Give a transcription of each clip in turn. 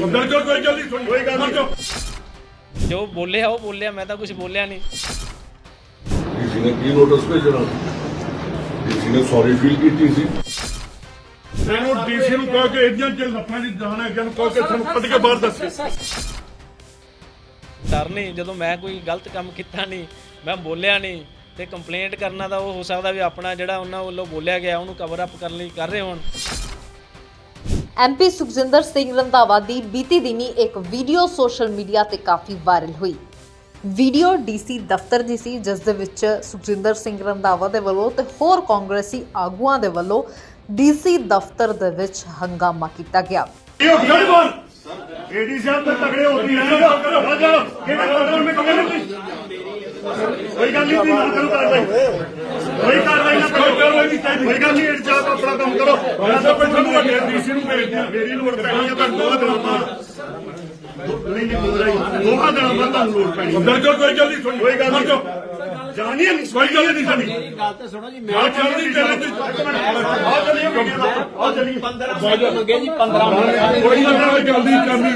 ਕੋਈ ਜਲਦੀ ਸੁਣ। ਕੋਈ ਗੱਲ ਨਹੀਂ। ਜੋ ਬੋਲਿਆ ਉਹ ਬੋਲਿਆ ਮੈਂ ਤਾਂ ਕੁਝ ਬੋਲਿਆ ਨਹੀਂ। ਡੀਸੀ ਨੇ ਕੀ ਨੋਟਿਸ ਭੇਜਣਾ? ਡੀਸੀ ਨੇ ਸੌਰੀ ਫੀਲ ਕੀਤੀ ਸੀ? ਤੈਨੂੰ ਡੀਸੀ ਨੂੰ ਕਹੋ ਕਿ ਇਦਾਂ ਚ ਲੱਫਾਂ ਦੀ ਜਾਨ ਹੈ ਨੂੰ ਕਹੋ ਕਿ ਸਾਨੂੰ ਕੱਢ ਕੇ ਬਾਹਰ ਦੱਸੇ ਡਰ ਨਹੀਂ ਜਦੋਂ ਮੈਂ ਕੋਈ ਗਲਤ ਕੰਮ ਕੀਤਾ ਨਹੀਂ ਮੈਂ ਬੋਲਿਆ ਨਹੀਂ ਤੇ ਕੰਪਲੇਂਟ ਕਰਨਾ ਤਾਂ ਉਹ ਹੋ ਸਕਦਾ ਵੀ ਆਪਣਾ ਜਿਹੜਾ ਉਹਨਾਂ ਵੱਲੋਂ ਬੋਲਿਆ ਗਿਆ ਉਹਨੂੰ ਕਵਰ ਅਪ ਕਰਨ ਲਈ ਕਰ ਰਹੇ ਹੋਣ। ਐਮਪੀ ਸੁਖਜਿੰਦਰ ਸਿੰਘ ਰੰਧਾਵਾ ਦੀ ਬੀਤੀ ਦਿਨੀ ਇੱਕ ਵੀਡੀਓ ਸੋਸ਼ਲ ਮੀਡੀਆ ਤੇ ਕਾਫੀ ਵਾਇਰਲ ਹੋਈ। ਵੀਡੀਓ ਡੀਸੀ ਦਫ਼ਤਰ ਦੀ ਸੀ, ਜਿਸ ਦੇ ਵਿੱਚ ਸੁਖਜਿੰਦਰ ਸਿੰਘ ਰੰਧਾਵਾ ਦੇ ਵੱਲੋਂ ਤੇ ਹੋਰ ਕਾਂਗਰਸੀ ਆਗੂਆਂ ਦੇ ਵੱਲੋਂ ਡੀਸੀ ਦਫ਼ਤਰ ਦੇ ਵਿੱਚ ਹੰਗਾਮਾ ਕੀਤਾ ਗਿਆ। ਏਡੀ ਸਾਹਿਬ ਤੇ ਤਗੜੇ ਹੋ ਗਏ ਰਾਜਾ ਕਿਹੜਾ ਕਾਨੂੰਨ ਮੈਂ ਕੋਈ ਗੱਲ ਨਹੀਂ, ਤੁਸੀਂ ਕਰੋ ਕਾਰਵਾਈ ਕੋਈ ਕਾਰਵਾਈ ਨਾ ਕਰੋ। ਕਾਰਵਾਈ ਨਹੀਂ ਚਾਹੀਦੀ ਕੋਈ ਗੱਲ ਨਹੀਂ ਏਡੀ ਸਾਹਿਬ ਆਪਣਾ ਕੰਮ ਕਰੋ। ਮੈਂ ਤਾਂ ਕੋਈ ਤੁਹਾਨੂੰ ਵੱਡੇ ਡੀਸੀ ਨੂੰ ਭੇਜਦੇ ਆ ਮੇਰੀ ਲੋੜ ਪੈਣੀ ਆ ਤਾਂ ਦੋਹਾਂ ਦਿਨਾਂ ਬਾਅਦ। ਨਹੀਂ ਨਹੀਂ ਬੋਲ ਰਹੀ ਦੋਹਾਂ ਦਿਨਾਂ ਬਾਅਦ ਤੁਹਾਨੂੰ ਲੋੜ ਪੈਣੀ ਦਰਜੋ ਕੋਈ ਜਲਦੀ ਸੁਣ। ਕੋਈ ਗੱਲ ਨਹੀਂ। ਜਾਣੀ ਨਹੀਂ ਕੋਈ ਗੱਲ ਨਹੀਂ ਸੁਣੀ। ਗੱਲ ਤੇ ਸੁਣੋ ਜੀ ਆ ਚੱਲਦੀ ਚੱਲਦੀ ਆ ਚੱਲੀਏ ਆ ਚੱਲੀਏ। 15 ਮੰਗੇ ਜੀ 15 ਮਿੰਟ। ਕੋਈ ਨਹੀਂ ਜਲਦੀ ਕਰਨੀ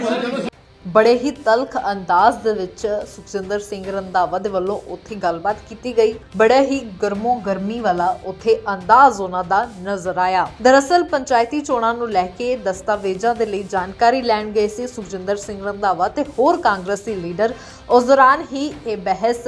ਬੜੇ ਹੀ ਤਲਖ ਅੰਦਾਜ਼ ਦੇ ਵਿੱਚ ਸੁਖਜਿੰਦਰ ਸਿੰਘ ਰੰਧਾਵਾ ਦੇ ਵੱਲੋਂ ਉੱਥੇ ਗੱਲਬਾਤ ਕੀਤੀ ਗਈ। ਬੜਾ ਹੀ ਗਰਮੋ ਗਰਮੀ ਵਾਲਾ ਉੱਥੇ ਅੰਦਾਜ਼ ਉਹਨਾਂ ਦਾ ਨਜ਼ਰ ਆਇਆ। ਦਰਅਸਲ ਪੰਚਾਇਤੀ ਚੋਣਾਂ ਨੂੰ ਲੈ ਕੇ ਦਸਤਾਵੇਜ਼ਾਂ ਦੇ ਲਈ ਜਾਣਕਾਰੀ ਲੈਣ ਗਏ ਸੀ ਸੁਖਜਿੰਦਰ ਸਿੰਘ ਰੰਧਾਵਾ ਤੇ ਹੋਰ ਕਾਂਗਰਸੀ ਲੀਡਰ। ਉਸ ਦੌਰਾਨ ਹੀ ਇਹ ਬਹਿਸ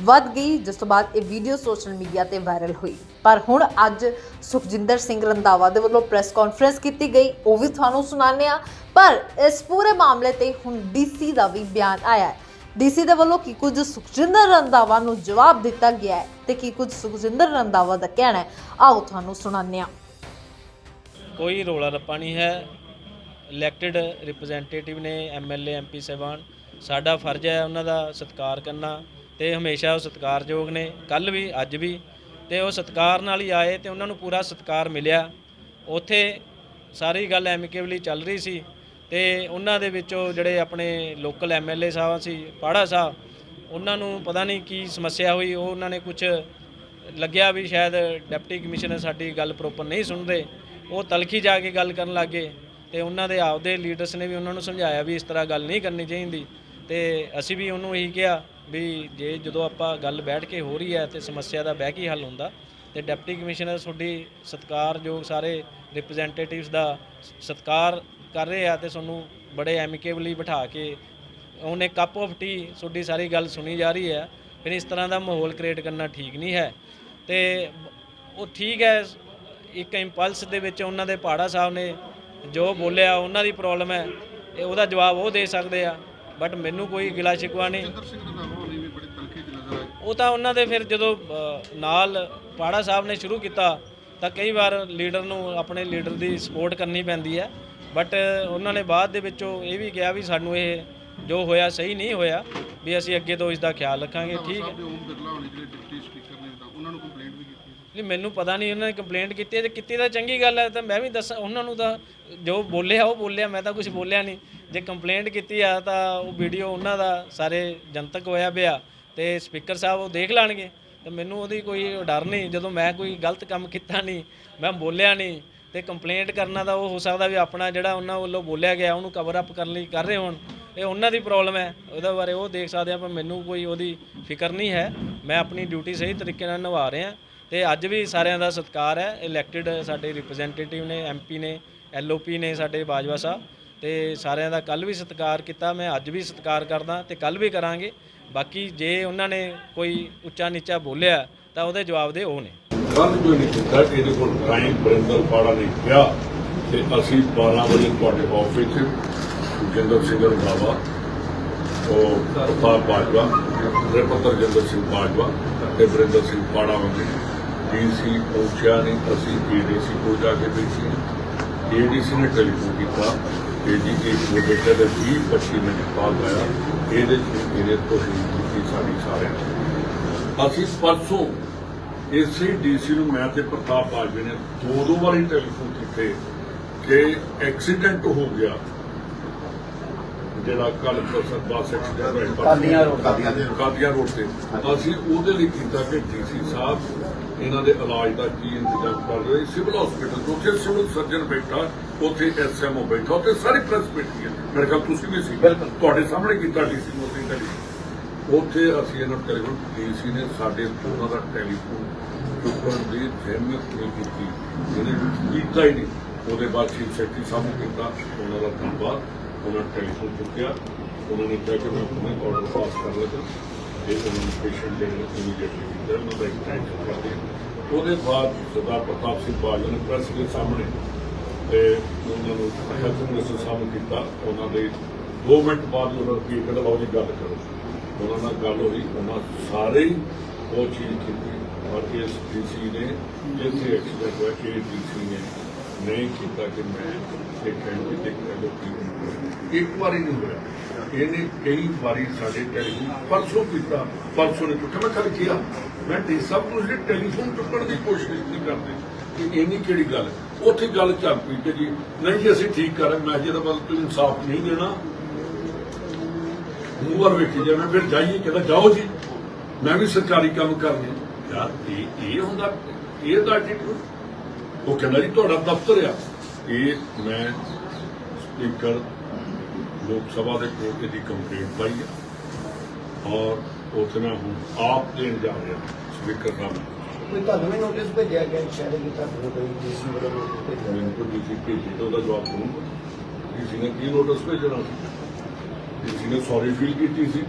ਵੱਧ ਗਈ, ਜਿਸ ਤੋਂ ਬਾਅਦ ਇਹ ਵੀਡੀਓ ਸੋਸ਼ਲ ਮੀਡੀਆ ਤੇ ਵਾਇਰਲ ਹੋਈ। ਪਰ ਹੁਣ ਅੱਜ ਸੁਖਜਿੰਦਰ ਸਿੰਘ ਰੰਧਾਵਾ ਦੇ ਵੱਲੋਂ ਪ੍ਰੈਸ ਕਾਨਫਰੰਸ ਕੀਤੀ ਗਈ, ਉਹ ਵੀ ਤੁਹਾਨੂੰ ਸੁਣਾਉਂਦੇ ਹਾਂ। ਪਰ ਇਸ ਪੂਰੇ ਮਾਮਲੇ ਤੇ ਹੁਣ ਡੀਸੀ ਦਾ ਵੀ ਬਿਆਨ ਆਇਆ ਹੈ। ਡੀਸੀ ਦੇ ਵੱਲੋਂ ਕੀ ਕੁਝ ਸੁਖਜਿੰਦਰ ਰੰਧਾਵਾ ਨੂੰ ਜਵਾਬ ਦਿੱਤਾ ਗਿਆ ਹੈ ਤੇ ਕੀ ਕੁਝ ਸੁਖਜਿੰਦਰ ਰੰਧਾਵਾ ਦਾ ਕਹਿਣਾ ਹੈ, ਆਓ ਤੁਹਾਨੂੰ ਸੁਣਾਉਂਦੇ ਹਾਂ। ਕੋਈ ਰੋਲਾ ਰੱਪਾ ਨਹੀਂ ਹੈ। ਇਲੈਕਟਿਡ ਰਿਪਰੈਜ਼ੈਂਟੇਟਿਵ ਨੇ ਐਮਐਲਏ ਐਮਪੀ ਸਾਹਿਬਾਨ, ਸਾਡਾ ਫਰਜ਼ ਹੈ ਉਹਨਾਂ ਦਾ ਸਤਿਕਾਰ ਕਰਨਾ। ਤੇ ਹਮੇਸ਼ਾ ਉਹ ਸਤਿਕਾਰਯੋਗ ਨੇ ਕੱਲ ਵੀ, ਅੱਜ ਵੀ ਤੇ ਉਹ ਸਤਿਕਾਰ ਨਾਲ ਹੀ ਆਏ ਤੇ ਉਹਨਾਂ ਨੂੰ ਪੂਰਾ ਸਤਿਕਾਰ ਮਿਲਿਆ। ਉੱਥੇ ਸਾਰੀ ਗੱਲ ਐਮਿਕੇਬਲੀ ਚੱਲ ਰਹੀ ਸੀ ਤੇ ਉਹਨਾਂ ਦੇ ਵਿੱਚੋਂ ਜਿਹੜੇ ਆਪਣੇ ਲੋਕਲ ਐਮਐਲਏ ਸਾਹਿਬ ਸੀ, ਪਾੜਾ ਸਾਹਿਬ, ਉਹਨਾਂ ਨੂੰ ਪਤਾ ਨਹੀਂ ਕੀ ਸਮੱਸਿਆ ਹੋਈ, ਉਹ ਉਹਨਾਂ ਨੇ ਕੁਝ ਲੱਗਿਆ ਵੀ ਸ਼ਾਇਦ ਡਿਪਟੀ ਕਮਿਸ਼ਨਰ ਸਾਡੀ ਗੱਲ ਪ੍ਰੋਪਰ ਨਹੀਂ ਸੁਣਦੇ। ਉਹ ਤਲਖੀ ਜਾ ਕੇ ਗੱਲ ਕਰਨ ਲੱਗੇ ਤੇ ਉਹਨਾਂ ਦੇ ਆਪਦੇ ਲੀਡਰਸ ਨੇ ਵੀ ਉਹਨਾਂ ਨੂੰ ਸਮਝਾਇਆ ਵੀ ਇਸ ਤਰ੍ਹਾਂ ਗੱਲ ਨਹੀਂ ਕਰਨੀ ਚਾਹੀਦੀ। ਤੇ ਅਸੀਂ ਵੀ ਉਹਨੂੰ ਇਹੀ ਕਿਹਾ ਵੀ ਜੇ ਜਦੋਂ ਆਪਾਂ ਗੱਲ ਬੈਠ ਕੇ ਹੋ ਰਹੀ ਹੈ ਤੇ ਸਮੱਸਿਆ ਦਾ ਬਹਿ ਕੇ ਹੱਲ ਹੁੰਦਾ, ਤੇ ਡਿਪਟੀ ਕਮਿਸ਼ਨਰ ਤੁਹਾਡੀ ਸਤਿਕਾਰਯੋਗ ਸਾਰੇ ਰਿਪਰੈਜ਼ੈਂਟੇਟਿਵਸ ਦਾ ਸਤਿਕਾਰ ਕਰ ਰਹੇ ਆ ਤੇ ਤੁਹਾਨੂੰ ਬੜੇ ਐਮਿਕੇਬਲੀ ਬਿਠਾ ਕੇ ਉਹਨੇ ਕੱਪ ਆਫ ਟੀ ਤੁਹਾਡੀ ਸਾਰੀ ਗੱਲ ਸੁਣੀ ਜਾ ਰਹੀ ਹੈ, ਫਿਰ ਇਸ ਤਰ੍ਹਾਂ ਦਾ ਮਾਹੌਲ ਕ੍ਰੀਏਟ ਕਰਨਾ ਠੀਕ ਨਹੀਂ ਹੈ। ਤੇ ਉਹ ਠੀਕ ਹੈ, ਇੱਕ ਇੰਪਲਸ ਦੇ ਵਿੱਚ ਉਹਨਾਂ ਦੇ ਪਹਾੜਾ ਸਾਹਿਬ ਨੇ ਜੋ ਬੋਲਿਆ, ਉਹਨਾਂ ਦੀ ਪ੍ਰੋਬਲਮ ਹੈ, ਇਹ ਉਹਦਾ ਜਵਾਬ ਉਹ ਦੇ ਸਕਦੇ ਆ। ਬਟ ਮੈਨੂੰ ਕੋਈ ਗਿਲਾ ਸ਼ਿਕਵਾ ਨਹੀਂ। ਉਹ ਤਾਂ ਉਹਨਾਂ ਦੇ ਫਿਰ ਜਦੋਂ ਨਾਲ ਪਾੜਾ ਸਾਹਿਬ ਨੇ ਸ਼ੁਰੂ ਕੀਤਾ ਤਾਂ ਕਈ ਵਾਰ ਲੀਡਰ ਨੂੰ ਆਪਣੇ ਲੀਡਰ ਦੀ ਸਪੋਰਟ ਕਰਨੀ ਪੈਂਦੀ ਹੈ। ਬਟ ਉਹਨਾਂ ਨੇ ਬਾਅਦ ਦੇ ਵਿੱਚੋਂ ਇਹ ਵੀ ਕਿਹਾ ਵੀ ਸਾਨੂੰ ਇਹ ਜੋ ਹੋਇਆ ਸਹੀ ਨਹੀਂ ਹੋਇਆ ਵੀ ਅਸੀਂ ਅੱਗੇ ਤੋਂ ਇਸ ਦਾ ਖਿਆਲ ਰੱਖਾਂਗੇ। ਠੀਕ ਹੈ। ਉਹਨਾਂ ਨੂੰ ਕੰਪਲੇਂਟ ਵੀ ਕੀਤੀ। ਨਹੀਂ, ਮੈਨੂੰ ਪਤਾ ਨਹੀਂ ਉਹਨਾਂ ਨੇ ਕੰਪਲੇਂਟ ਕੀਤੀ ਹੈ ਤੇ ਕੀਤੀ ਤਾਂ ਚੰਗੀ ਗੱਲ ਹੈ, ਤਾਂ ਮੈਂ ਵੀ ਦੱਸਾਂ, ਉਹਨਾਂ ਨੂੰ ਤਾਂ ਜੋ ਬੋਲਿਆ, ਉਹ ਬੋਲਿਆ, ਮੈਂ ਤਾਂ ਕੁਝ ਬੋਲਿਆ ਨਹੀਂ। ਜੇ ਕੰਪਲੇਂਟ ਕੀਤੀ ਆ ਤਾਂ ਉਹ ਵੀਡੀਓ ਉਹਨਾਂ ਦਾ, ਸਾਰੇ ਜਨਤਕ ਹੋਇਆ ਪਿਆ ਤੇ ਸਪੀਕਰ ਸਾਹਿਬ ਉਹ ਦੇਖ ਲੈਣਗੇ। ਤੇ ਮੈਨੂੰ ਉਹਦੀ ਕੋਈ ਡਰ ਨਹੀਂ, ਜਦੋਂ ਮੈਂ ਕੋਈ ਗਲਤ ਕੰਮ ਕੀਤਾ ਨਹੀਂ, ਮੈਂ ਬੋਲਿਆ ਨਹੀਂ ਤੇ ਕੰਪਲੇਂਟ ਕਰਨਾ ਤਾਂ ਉਹ ਹੋ ਸਕਦਾ ਵੀ ਆਪਣਾ ਜਿਹੜਾ ਉਹਨਾਂ ਵੱਲੋਂ ਬੋਲਿਆ ਗਿਆ, ਉਹਨੂੰ ਕਵਰ ਅਪ ਕਰਨ ਲਈ ਕਰ ਰਹੇ ਹੋਣ। ਇਹ ਉਹਨਾਂ ਦੀ ਪ੍ਰੋਬਲਮ ਹੈ, ਉਹਦੇ ਬਾਰੇ ਉਹ ਦੇਖ ਸਕਦੇ ਆ, ਪਰ ਮੈਨੂੰ ਕੋਈ ਉਹਦੀ ਫਿਕਰ ਨਹੀਂ ਹੈ। ਮੈਂ ਆਪਣੀ ਡਿਊਟੀ ਸਹੀ ਤਰੀਕੇ ਨਾਲ ਨਿਭਾ ਰਿਹਾ। ਤੇ ਅੱਜ ਵੀ ਸਾਰਿਆਂ ਦਾ ਸਤਿਕਾਰ ਹੈ। ਇਲੈਕਟਿਡ ਸਾਡੇ ਰਿਪਰੈਜ਼ੈਂਟੇਟਿਵ ਨੇ ਐਮਪੀ ਨੇ ਐਲਓਪੀ ਨੇ ਸਾਡੇ ਬਾਜਵਾ ਸਾਹਿਬ ਤੇ ਸਾਰਿਆਂ ਦਾ ਕੱਲ ਵੀ ਸਤਿਕਾਰ ਕੀਤਾ। ਮੈਂ ਅੱਜ ਵੀ ਸਤਿਕਾਰ ਕਰਦਾ ਤੇ ਕੱਲ ਵੀ ਕਰਾਂਗੇ। ਬਾਕੀ ਜੇ ਉਹਨਾਂ ਨੇ ਕੋਈ ਉੱਚਾ ਨੀਚਾ ਬੋਲਿਆ ਤਾਂ ਉਹਦੇ ਜਵਾਬ ਦੇ ਉਹ ਨੇ। ਕੱਲ ਜੋ ਨਹੀਂ ਕੀਤਾ ਇਹਦੇ ਕੋਲ ਟਾਈਮ ਬਰਿੰਦਰ ਪਾੜਾ ਨੇ ਕਿਹਾ ਤੇ ਅਸੀਂ 12 ਵਜੇ ਤੁਹਾਡੇ ਆਫਿਸ 'ਚ ਜਿੰਦਰ ਸਿੰਘ ਰੰਧਾਵਾ, ਉਹ ਪ੍ਰਤਾਪ ਬਾਜਵਾ ਰਿਪੋਰਟਰ ਜਿੰਦਰ ਸਿੰਘ ਬਾਜਵਾ ਤੇ ਬਰਿੰਦਰ ਸਿੰਘ ਪਾੜਾ ਵਗੇ ਡੀਸੀ ਪਹੁੰਚਿਆ ਨਹੀਂ ਅਸੀਂ ਏਡੀਸੀ ਕੋਲ ਜਾ ਕੇ ਬੈਠੇ ਏਡੀਸੀ ਨੇ ਟੈਲੀਫੋਨ ਕੀਤਾ ਕਿ ਜੀ ਇੱਕ ਬੇਟੇ ਦੇ 20 25 ਮਿੰਟ ਬਾਅਦ ਆਇਆ ਇਹਦੇ 'ਚ ਇਹਦੇ ਤੋਂ ਹੀ ਕੀਤੀ ਸਾਡੀ ਸਾਰਿਆਂ ਅਸੀਂ ਪਰਸੋਂ ਇਸੇ ਡੀਸੀ ਨੂੰ ਮੈਂ ਤੇ ਪ੍ਰਤਾਪ ਬਾਜਵੇ ਨੇ ਦੋ ਦੋ ਵਾਰੀ ਟੈਲੀਫੋਨ ਕੀਤੇ ਕਿ ਐਕਸੀਡੈਂਟ ਹੋ ਗਿਆ। ਜਿਹੜਾ ਕੱਲ ਪ੍ਰਸਰ ਬੱਸ ਐਕਸੀਡੈਂਟ ਹੋਇਆ ਕਾਦੀਆਂ ਰੋਡ ਕਾਦੀਆਂ ਰੋਡ ਤੇ। ਅਸੀਂ ਉਹਦੇ ਲਈ ਕੀਤਾ ਕਿ ਡੀਸੀ ਸਾਹਿਬ ਇਹਨਾਂ ਦੇ ਇਲਾਜ ਦਾ ਕੀ ਇੰਤਜ਼ਾਮ ਕਰ ਰਹੇ ਸਿਵਲ ਹਸਪੀਟਲ ਉੱਥੇ ਸਿਵਲ ਸਰਜਨ ਬੈਠਾ ਉੱਥੇ ਐਸਐਮਓ ਬੈਠਾ ਉੱਥੇ ਸਾਰੀ ਪ੍ਰੈਸ ਬੈਠੀ ਹੈ। ਮੇਰੇ ਖਿਆਲ ਤੁਸੀਂ ਵੀ ਸੀ। ਤੁਹਾਡੇ ਸਾਹਮਣੇ ਕੀਤਾ ਡੀਸੀ ਨੂੰ ਅਸੀਂ ਟੈਲੀਫੋਨ ਉੱਥੇ ਅਸੀਂ ਇਹਨਾਂ ਨੂੰ ਟੈਲੀਫੋਨ ਡੀਸੀ ਨੇ ਸਾਡੇ ਉਹਨਾਂ ਦਾ ਟੈਲੀਫੋਨ ਚੁੱਕਣ ਦੀ ਜ਼ਹਿਮਤ ਨਹੀਂ ਕੀਤੀ। ਇਹਨੇ ਕੀਤਾ ਹੀ ਨਹੀਂ। ਉਹਦੇ ਬਾਅਦ ਚੀਫ ਸੈਕਟਰੀ ਸਾਹਿਬ ਨੂੰ ਕੀਤਾ। ਉਹਨਾਂ ਦਾ ਧੰਨਵਾਦ। ਉਹਨਾਂ ਟੈਲੀਫੋਨ ਚੁੱਕਿਆ। ਉਹਨਾਂ ਨੇ ਕਿਹਾ ਕਿ ਮੈਂ ਹੁਣੇ ਆਰਡਰ ਪਾਸ ਕਰ ਲਿਆ ਇਹ ਉਹਨਾਂ ਨੂੰ ਪੇਸ਼ੈਂਟ ਦੇ ਇਮੀਡੀਏਟਲੀ ਦਿੱਤਾ ਉਹਨਾਂ ਦਾ ਐਕਸਟੈਂਸ਼ਨ ਕਰਦੇ ਉਹਦੇ ਬਾਅਦ ਸਰਦਾਰ ਪ੍ਰਤਾਪ ਸਿੰਘ ਬਾਜਵਾ ਨੇ ਪ੍ਰੈਸ ਦੇ ਸਾਹਮਣੇ ਤੇ ਉਹਨਾਂ ਨੂੰ ਹੈਲਥ ਮਿਨਿਸਟਰ ਸਾਹਮਣੇ ਕੀਤਾ। ਉਹਨਾਂ ਦੇ 2 ਮਿੰਟ ਬਾਅਦ ਉਹਨਾਂ ਨੂੰ ਕੀ ਕਹਿੰਦਾ, ਲਓ ਜੀ, ਗੱਲ ਕਰੋ। ਉਹਨਾਂ ਨਾਲ ਗੱਲ ਹੋਈ, ਉਹਨਾਂ ਸਾਰੇ ਹੀ ਉਹ ਚੀਜ਼ ਕੀਤੀ। ਔਰ ਇਸ ਡੀਸੀ ਨੇ ਜਿੱਥੇ ਐਕਸੀਡੈਂਟ ਹੋਇਆ, ਇਹ ਡੀਸੀ ਨੇ ਨਹੀਂ ਕੀਤਾ ਕਿ ਮੈਂ ਇਹ ਕਹਿਣ ਦੀ ਦੇਖ ਰਿਹਾ ਇੱਕ ਵਾਰੀ ਨਹੀਂ ਹੋਇਆ। ਇਹਨੇ ਕਈ ਵਾਰੀ ਸਾਡੇ ਟੈਲੀਫੋਨ ਪਰਸੋਂ ਕੀਤਾ, ਪਰਸੋਂ ਨੇ ਚੁੱਕਿਆ ਮੈਂ ਕੱਲ ਕਿਹਾ, ਮੈਂ ਡੀ ਸਾਹਿਬ ਨੂੰ ਟੈਲੀਫੋਨ ਚੁੱਕਣ ਦੀ ਕੋਸ਼ਿਸ਼ ਨਹੀਂ ਕਰਦੇ, ਕਿ ਇੰਨੀ ਕਿਹੜੀ ਗੱਲ ਉੱਥੇ ਗੱਲ ਚੱਲ ਕਿ ਜੀ, ਨਹੀਂ ਜੀ, ਅਸੀਂ ਠੀਕ ਕਰ ਮੈਂ ਜਿਹਦਾ ਮਤਲਬ ਤੁਸੀਂ ਇਨਸਾਫ ਨਹੀਂ ਦੇਣਾ। ਮੂੰਹ ਵੇਖੀ ਜਾਣਾ ਫਿਰ ਜਾਈਏ, ਕਹਿੰਦਾ ਜਾਓ ਜੀ, ਮੈਂ ਵੀ ਸਰਕਾਰੀ ਕੰਮ ਕਰਨੀ ਯਾਰ, ਇਹ ਇਹ ਹੁੰਦਾ, ਇਹ ਦਾ ਐਟੀਟਿਊਡ ਉਹ ਕਹਿੰਦਾ ਜੀ, ਤੁਹਾਡਾ ਦਫ਼ਤਰ ਆ। ਇਹ ਮੈਂ ਸਪੀਕਰ ਲੋਕ ਸਭਾ ਦੇ ਕੋਲ ਦੀ ਕੰਪਲੇਂਟ ਪਾਈ ਆ। ਔਰ ਉੱਥੇ ਮੈਂ ਹੁਣ ਆਪ ਦੇਣ ਜਾ ਰਿਹਾ ਸਪੀਕਰ ਸਾਹਿਬ ਨੂੰ। ਕੋਈ ਤੁਹਾਨੂੰ ਵੀ ਨੋਟਿਸ ਭੇਜਿਆ ਗਿਆ ਸ਼ਾਇਦ ਕਿ ਤੁਹਾਨੂੰ ਕੋਈ ਡੀਸੀ ਵੱਲੋਂ ਭੇਜਿਆ? ਮੈਨੂੰ ਕੋਈ ਡੀਸੀ ਭੇਜੀ ਤਾਂ ਉਹਦਾ ਜਵਾਬ ਦੂੰਗਾ ਡੀਸੀ ਨੇ ਕੀ ਨੋਟਿਸ ਭੇਜਣਾ ਸੀ? ਡੀਸੀ ਨੇ ਸੌਰੀ ਫੀਲ ਕੀਤੀ ਸੀ।